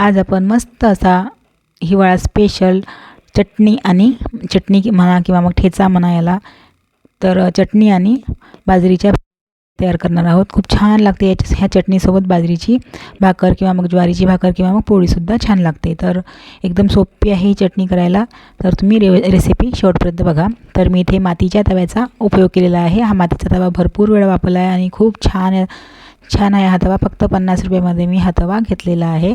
आज आपण मस्त असा हिवाळा स्पेशल चटणी आणि चटणी म्हणा किंवा मग ठेचा म्हणा याला. तर चटणी आणि बाजरीच्या तयार करणार आहोत. खूप छान लागते याच्या ह्या चटणीसोबत बाजरीची भाकर किंवा मग ज्वारीची भाकर किंवा मग पोळीसुद्धा छान लागते. तर एकदम सोपी आहे ही चटणी करायला. तर तुम्ही रे रेसिपी शेवटपर्यंत बघा. तर मी इथे मातीच्या तव्याचा उपयोग केलेला आहे. हा मातीचा तवा भरपूर वेळा वापरला आहे आणि खूप छान छान आहे हा तवा. फक्त पन्नास रुपयामध्ये मी हा तवा घेतलेला आहे.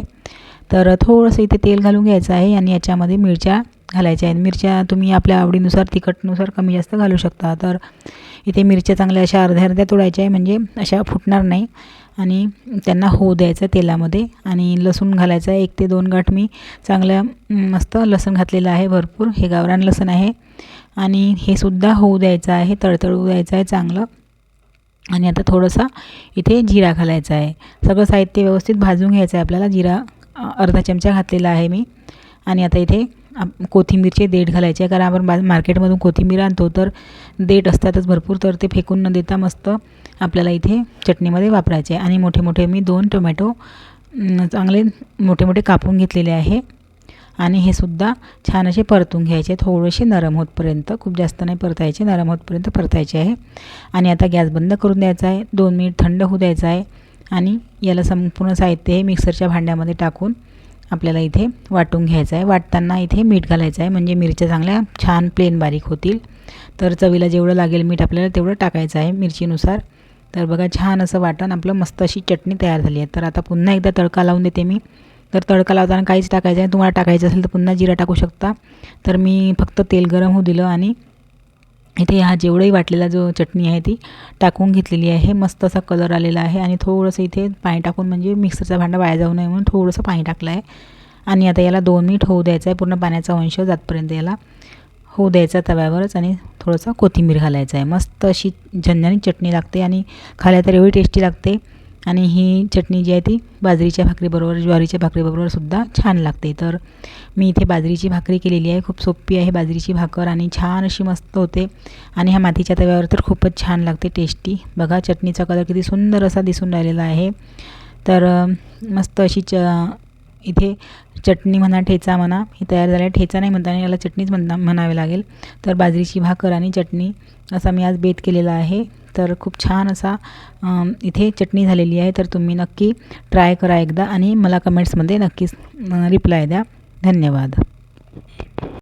तर थोडंसं इथे तेल घालून घ्यायचं आहे आणि याच्यामध्ये मिरच्या घालायच्या आहेत. मिरच्या तुम्ही आपल्या आवडीनुसार तिखटनुसार कमी जास्त घालू शकता. तर इथे मिरच्या चांगल्या अशा अर्ध्या अर्ध्या तोडायच्या आहे म्हणजे अशा फुटणार नाही. आणि त्यांना होऊ द्यायचं तेलामध्ये. आणि लसूण घालायचं आहे. एक ते दोन गाठ मी चांगल्या मस्त लसूण घातलेलं आहे भरपूर. हे गावरान लसूण आहे. आणि हे सुद्धा होऊ द्यायचं आहे. तळतळू द्यायचं आहे चांगलं. आणि आता थोडंसं इथे जिरा घालायचा आहे. सगळं साहित्य व्यवस्थित भाजून घ्यायचं आहे आपल्याला जिरा. अर्धा चमचा घातलेला आहे मी. आणि आता इथे आप कोथिंबीरचे देठ घालायचे आहे. कारण आपण बा मार्केटमधून कोथिंबीर आणतो तर देठ असतातच भरपूर तर ते फेकून न देता मस्त आपल्याला इथे चटणीमध्ये वापरायचे आहे. आणि मोठे मोठे मी दोन टोमॅटो चांगले मोठे मोठे कापून घेतलेले आहे. आणि हे सुद्धा छान असे परतून घ्यायचे थोडेसे नरम होतपर्यंत खूप जास्त नाही परतायचे नरम होतपर्यंत परतायचे आहे. आणि आता गॅस बंद करून द्यायचा आहे. दोन मिनिट थंड होऊ द्यायचा आहे. आणि याला संपूर्ण साहित्य हे मिक्सरच्या भांड्यामध्ये टाकून आपल्याला इथे वाटून घ्यायचं आहे. वाटताना इथे मीठ घालायचं आहे. म्हणजे मिरच्या चांगल्या छान प्लेन बारीक होतील. तर चवीला जेवढं लागेल मीठ आपल्याला तेवढं टाकायचं आहे मिरचीनुसार. तर बघा छान असं वाटण. आपलं मस्त अशी चटणी तयार झाली आहे. तर आता पुन्हा एकदा तडका लावून देते मी. तर तडका लावताना काहीच टाकायचं आहे तुम्हाला टाकायचं असेल तर पुन्हा जिरा टाकू शकता. तर मी फक्त तेल गरम होऊ दिलं आणि इथे हा जेवढंही वाटलेला जो चटणी आहे ती टाकून घेतलेली आहे. मस्त असा कलर आलेला आहे आणि थोडंसं इथे पाणी टाकून म्हणजे मिक्सरचा भांडा वाया जाऊ नये म्हणून थोडंसं पाणी टाकलं आहे. आणि आता याला दोन मिनिट होऊ द्यायचं आहे. पूर्ण पाण्याचा अंश जातपर्यंत याला होऊ द्यायचा तव्यावरच आणि थोडंसं कोथिंबीर घालायचं आहे. मस्त अशी झणझणीत चटणी लागते आणि खाल्या तर एवढी टेस्टी लागते. आणि ही चटणी जी आहे ती बाजरीच्या भाकरीबरोबर ज्वारीच्या भाकरीबरोबर सुद्धा छान लागते. तर मी इथे बाजरीची भाकरी केलेली आहे. खूप सोपी आहे बाजरीची भाकर आणि छान अशी मस्त होते. आणि ह्या मातीच्या तव्यावर तर खूपच छान लागते टेस्टी. बघा चटणीचा कलर किती सुंदर असा दिसून राहिलेला आहे. तर मस्त अशी च इथे चटणी म्हणा ठेचा म्हणा ही तयार झाल्या. ठेचा नाही म्हणता याला चटणीच म्हणता म्हणावे लागेल. तर बाजरीची भाकर आणि चटणी असा मी आज बेत केलेला आहे. तर खूप छान असा इथे चटणी झालेली आहे. तर तुम्ही नक्की ट्राय करा एकदा आणि मला कमेंट्समध्ये नक्कीच रिप्लाय द्या. धन्यवाद.